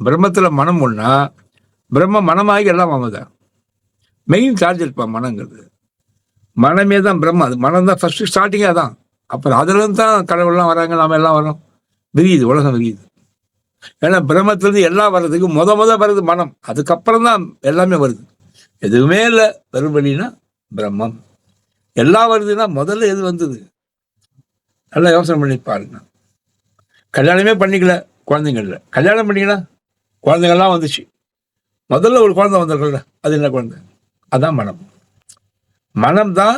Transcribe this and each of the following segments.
பிரம்மத்தில் மனம் ஒன்றா பிரம்ம மனமாகி எல்லாம் அவதான் மெயின் சார்ஜ் இருப்பான் மனங்கிறது. மனமே தான் பிரம்ம அது மனம் தான் ஃபஸ்ட்டு ஸ்டார்டிங்காக தான் அப்புறம் அதுலேருந்து தான் கடவுள்லாம் வராங்க நாம எல்லாம் வரோம் விரியுது உலகம் விரியுது. ஏன்னா பிரம்மத்துலேருந்து எல்லாம் வர்றதுக்கு முத முத வருது மனம். அதுக்கப்புறம் தான் எல்லாமே வருது. எதுவுமே இல்லை வெறுமடினா பிரம்மம். எல்லாம் வருதுன்னா முதல்ல எது வந்தது? நல்லா யோசனை பண்ணி பாருங்க. கல்யாணமே பண்ணிக்கல குழந்தைங்கள்ல கல்யாணம் பண்ணிக்கலாம் குழந்தைங்கள்லாம் வந்துச்சு. முதல்ல ஒரு குழந்தை வந்திருக்கல அது என்ன குழந்தை? அதான் மனம். மனம் தான்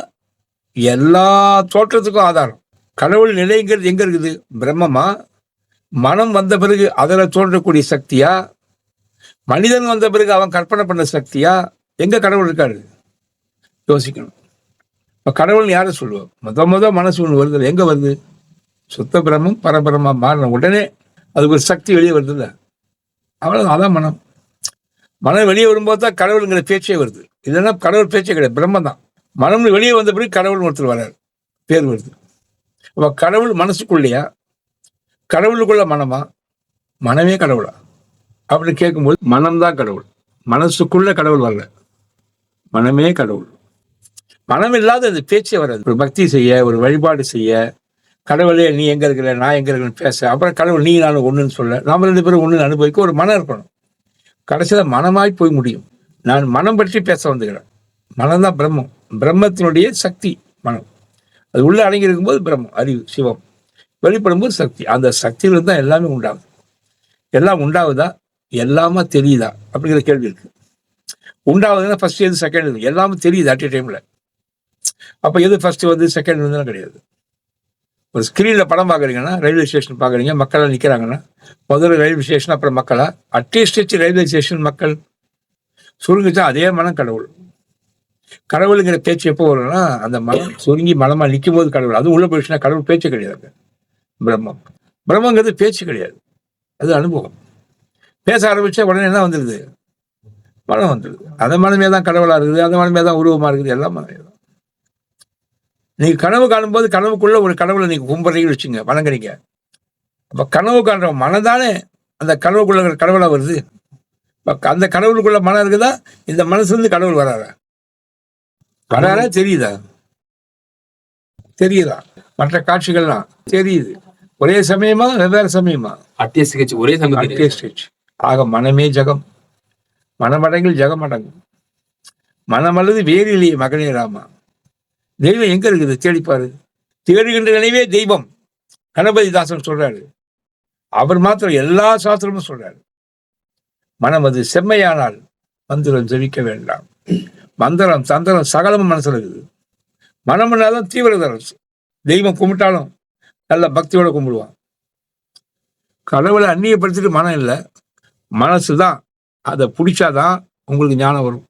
எல்லா தோற்றத்துக்கும் ஆதாரம். கடவுள் நிலைங்கிறது எங்கே இருக்குது? பிரம்மமா? மனம் வந்த பிறகு அதில் தோன்றக்கூடிய சக்தியா? மனிதன் வந்த பிறகு அவன் கற்பனை பண்ண சக்தியா? எங்கே கடவுள் இருக்காரு? யோசிக்கணும். இப்போ கடவுள் யாரை சொல்லுவோம் முத முத மனசு ஒன்று வருது எங்கே வருது? சுத்த பிரம்மம் பரபிரமா மாறின உடனே அதுக்கு ஒரு சக்தி வெளியே வருதுல்ல. அவ்வளோ அதான் மனம். மனம் வெளியே வரும்போது தான் கடவுளுங்கிற பேச்சே வருது. இல்லைன்னா கடவுள் பேச்சே கிடையாது பிரம்மம் தான் மனம் வெளியே வந்த பிறகு கடவுள் ஒருத்தர் வராரு பேர் வருது. அப்போ கடவுள் மனசுக்குள்ளேயா? கடவுளுக்குள்ள மனமா? மனமே கடவுளா? அப்படின்னு கேட்கும்போது மனம்தான் கடவுள். மனசுக்குள்ள கடவுள் வரல. மனமே கடவுள். மனம் இல்லாத அந்த பேச்சே வராது. ஒரு பக்தி செய்ய ஒரு வழிபாடு செய்ய கடவுளே நீ எங்க இருக்கிற நான் எங்க இருக்கிறேன்னு பேச. அப்புறம் கடவுள் நீ நானும் ஒன்றுன்னு சொல்ல. நாம் ரெண்டு பேரும் ஒன்று அனுபவிக்க ஒரு மனம் இருக்கணும். கடைசியில் மனமாய் போய் முடியும். நான் மனம் பற்றி பேச வந்துக்கிறேன். மனம் தான் பிரம்மம். பிரம்மத்தினுடைய சக்தி மனம். அது உள்ள அடங்கி இருக்கும்போது பிரம்மம் அறிவு சிவம். வெளிப்படும்போது சக்தி. அந்த சக்தியிலிருந்து தான் எல்லாமே உண்டாகுது. எல்லாம் உண்டாகுதா? எல்லாமே தெரியுதா? அப்படிங்கிற கேள்வி இருக்கு. உண்டாகுதுன்னா ஃபர்ஸ்ட் எது செகண்ட் எது? எல்லாமே தெரியுது அட் டைம்ல அப்போ எது ஃபர்ஸ்ட் வந்து செகண்ட் வந்து கிடையாது. ஒரு ஸ்க்ரீனில் படம் பார்க்குறீங்கன்னா ரயில்வே ஸ்டேஷன் பார்க்குறீங்க மக்களாக நிற்கிறாங்கன்னா முதல்ல ரயில்வே ஸ்டேஷன் அப்புறம் மக்களா? அட்லீஸ்ட் ரயில்வே ஸ்டேஷன் மக்கள் சுருங்கிச்சா அதே மனம் கடவுள். கடவுளுங்கிற பேச்சு எப்போ வரும்னா அந்த மனம் சுருங்கி மனமாக நிற்கும் போது கடவுள். அது உள்ள போயிடுச்சுன்னா கடவுள் பேச்சு கிடையாது பிரம்மம். பிரம்மங்கிறது பேச்சு கிடையாது. அது அனுபவம். பேச ஆரம்பிச்சா உடனே என்ன வந்துடுது மனம் வந்துடுது அந்த மனமே தான் கடவுளாக இருக்குது அந்த மனமே தான் உருவமா இருக்குது எல்லாம் மனமே தான். நீங்க கனவு காணும்போது கனவுக்குள்ள ஒரு கடவுளை நீங்க கும்பிட்றீங்கன்னு வச்சுங்க வணங்குறீங்க. அப்ப கனவு காண்ற மனம் தானே அந்த கனவுக்குள்ள கடவுளா வருது. அந்த கடவுளுக்குள்ள மனம் இருக்குதா? இந்த மனசுல இருந்து கடவுள் வராரா வராரா தெரியுதா? தெரியுதா? மற்ற காட்சிகள்லாம் தெரியுது. ஒரே சமயமா வெவ்வேறு சமயமா? சிகிச்சை ஒரே சமயத்தில் அட்டே ஸ்டேஜ் ஆக மனமே ஜகம். மனமடங்கில் ஜகம் அடங்கும் மனமல்லது வேறு இல்லையே மகனே ராமா. தெய்வம் எங்க இருக்குது? தேடிப்பாரு தேடுகின்ற நினைவே தெய்வம். கணபதி தாசன் சொல்றாரு. அவர் மாத்திரம் எல்லா சாஸ்திரமும் சொல்றாரு. மனம் அது செம்மையானால் மந்திரம் ஜெபிக்க வேண்டாம். மந்திரம் தந்திரம் சகலமும் மனசுல இருக்குது. மனம் தான் தெய்வம் கும்பிட்டாலும் நல்ல பக்தியோட கும்பிடுவான். கடவுளை அந்நியப்படுத்திட்டு மனம் இல்லை. மனசு தான் அதை பிடிச்சாதான் உங்களுக்கு ஞானம் வரும்.